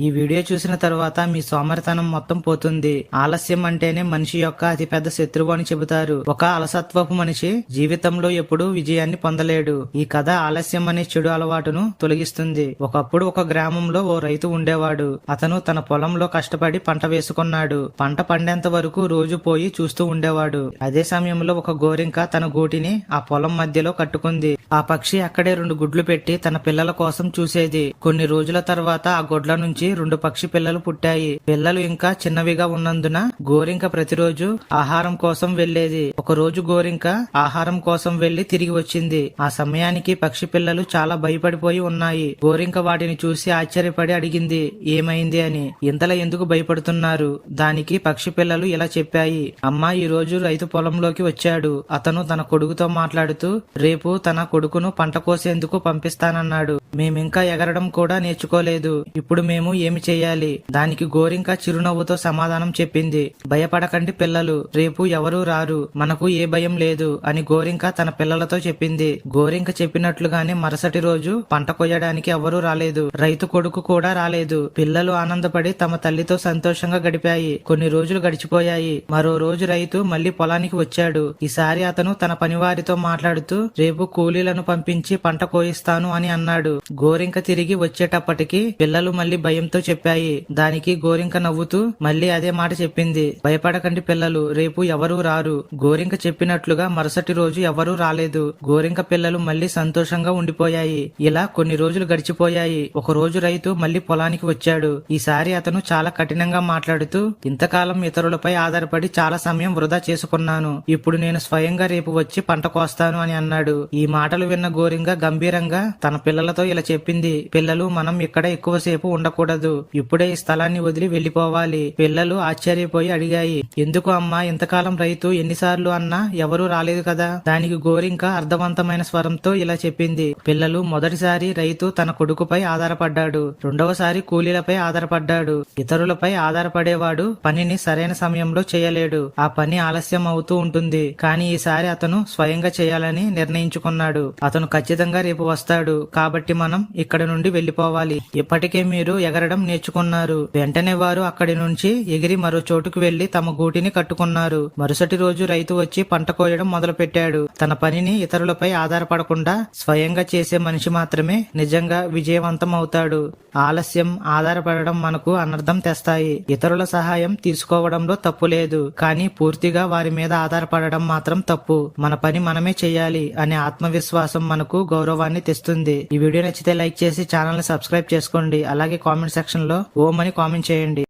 ఈ వీడియో చూసిన తర్వాత మీ సోమరితనం మొత్తం పోతుంది. ఆలస్యం అంటేనే మనిషి యొక్క అతిపెద్ద శత్రువు అని చెబుతారు. ఒక అలసత్వపు మనిషి జీవితంలో ఎప్పుడూ విజయాన్ని పొందలేడు. ఈ కథ ఆలస్యం అనే చెడు అలవాటును తొలగిస్తుంది. ఒకప్పుడు ఒక గ్రామంలో ఓ రైతు ఉండేవాడు. అతను తన పొలంలో కష్టపడి పంట వేసుకున్నాడు. పంట పండేంత వరకు రోజు పోయి చూస్తూ ఉండేవాడు. అదే సమయంలో ఒక గోరింక తన గూటిని ఆ పొలం మధ్యలో కట్టుకుంది. ఆ పక్షి అక్కడే రెండు గుడ్లు పెట్టి తన పిల్లల కోసం చూసేది. కొన్ని రోజుల తర్వాత ఆ గుడ్ల నుంచి రెండు పక్షి పిల్లలు పుట్టాయి. పిల్లలు ఇంకా చిన్నవిగా ఉన్నందున గోరింక ప్రతిరోజు ఆహారం కోసం వెళ్ళేది ఒక రోజు గోరింక ఆహారం కోసం వెళ్ళి తిరిగి వచ్చింది. ఆ సమయానికి పక్షి పిల్లలు చాలా భయపడిపోయి ఉన్నాయి. గోరింక వాటిని చూసి ఆశ్చర్యపడి అడిగింది ఏమైంది అని? ఇంతలా ఎందుకు భయపడుతున్నారు? దానికి పక్షి పిల్లలు ఇలా చెప్పాయి. అమ్మా ఈ రోజు రైతు పొలంలోకి వచ్చాడు. అతను తన కొడుకుతో మాట్లాడుతూ రేపు తన కొడుకును పంట కోసేందుకు పంపిస్తానన్నాడు. మేమింకా ఎగరడం కూడా నేర్చుకోలేదు. ఇప్పుడు మేము ఏమి చేయాలి? దానికి గోరింక చిరునవ్వుతో సమాధానం చెప్పింది. భయపడకండి పిల్లలు. రేపు ఎవరూ రారు. మనకు ఏ భయం లేదు అని గోరింక తన పిల్లలతో చెప్పింది. గోరింక చెప్పినట్లుగానే మరుసటి రోజు పంట కొయ్యడానికి ఎవరూ రాలేదు. రైతు కొడుకు కూడా రాలేదు. పిల్లలు ఆనందపడి తమ తల్లితో సంతోషంగా గడిపాయి. కొన్ని రోజులు గడిచిపోయాయి. మరో రోజు రైతు మళ్ళీ పొలానికి వచ్చాడు. ఈసారి అతను తన పనివారితో మాట్లాడుతూ రేపు కూలీలను పంపించి పంట కోయిస్తాను అని అన్నాడు. గోరింక తిరిగి వచ్చేటప్పటికి పిల్లలు మళ్ళీ భయంతో చెప్పాయి. దానికి గోరింక నవ్వుతూ మళ్ళీ అదే మాట చెప్పింది. భయపడకండి పిల్లలు రేపు ఎవరూ రారు. గోరింక చెప్పినట్లుగా మరుసటి రోజు ఎవరూ రాలేదు. గోరింక పిల్లలు మళ్ళీ సంతోషంగా ఉండిపోయాయి. ఇలా కొన్ని రోజులు గడిచిపోయాయి. ఒక రోజు రైతు మళ్ళీ పొలానికి వచ్చాడు. ఈసారి అతను చాలా కఠినంగా మాట్లాడుతూ ఇంతకాలం ఇతరులపై ఆధారపడి చాలా సమయం వృధా చేసుకున్నాను. ఇప్పుడు నేను స్వయంగా రేపు వచ్చి పంట కోస్తాను అని అన్నాడు. ఈ మాటలు విన్న గోరింగ గంభీరంగా తన పిల్లలతో ఇలా చెప్పింది పిల్లలు మనం ఇక్కడ ఎక్కువసేపు ఉండకూడదు. ఇప్పుడే ఈ స్థలాన్ని వదిలి వెళ్ళిపోవాలి పిల్లలు ఆశ్చర్యపోయి అడిగాయి ఎందుకు అమ్మా ఇంతకాలం రైతు ఎన్నిసార్లు అన్నా ఎవరూ రాలేదు కదా? దానికి గోరింక అర్థవంతమైన స్వరంతో ఇలా చెప్పింది పిల్లలు మొదటిసారి రైతు తన కొడుకుపై ఆధారపడ్డాడు. రెండవసారి కూలీలపై ఆధారపడ్డాడు. ఇతరులపై ఆధారపడేవాడు పనిని సరైన సమయంలో చేయలేడు. ఆ పని ఆలస్యం అవుతూ ఉంటుంది. కానీ ఈసారి అతను స్వయంగా చేయాలని నిర్ణయించుకున్నాడు. అతను ఖచ్చితంగా రేపు వస్తాడు. కాబట్టి మనం ఇక్కడ నుండి వెళ్ళిపోవాలి ఇప్పటికే మీరు ఎగరడం నేర్చుకున్నారు. వెంటనే వారు అక్కడి నుంచి ఎగిరి మరో చోటుకు వెళ్ళి తమ గూటిని కట్టుకున్నారు. మరుసటి రోజు రైతు వచ్చి పంట కోయడం మొదలుపెట్టాడు. తన పనిని ఇతరులపై ఆధారపడకుండా స్వయంగా చేసే మనిషి మాత్రమే నిజంగా విజయవంతం అవుతాడు ఆలస్యం ఆధారపడడం మనకు అనర్థం తెస్తాయి. ఇతరుల సహాయం తీసుకోవడంలో తప్పు లేదు. కానీ పూర్తిగా వారి మీద ఆధారపడడం మాత్రం తప్పు. మన పని మనమే చేయాలి అనే ఆత్మవిశ్వాసం మనకు గౌరవాన్ని తెస్తుంది. ఈ వీడియో నచ్చితే లైక్ చేసి ఛానల్ని సబ్స్క్రైబ్ చేసుకోండి. అలాగే కామెంట్ సెక్షన్లో ఓం అని కామెంట్ చేయండి.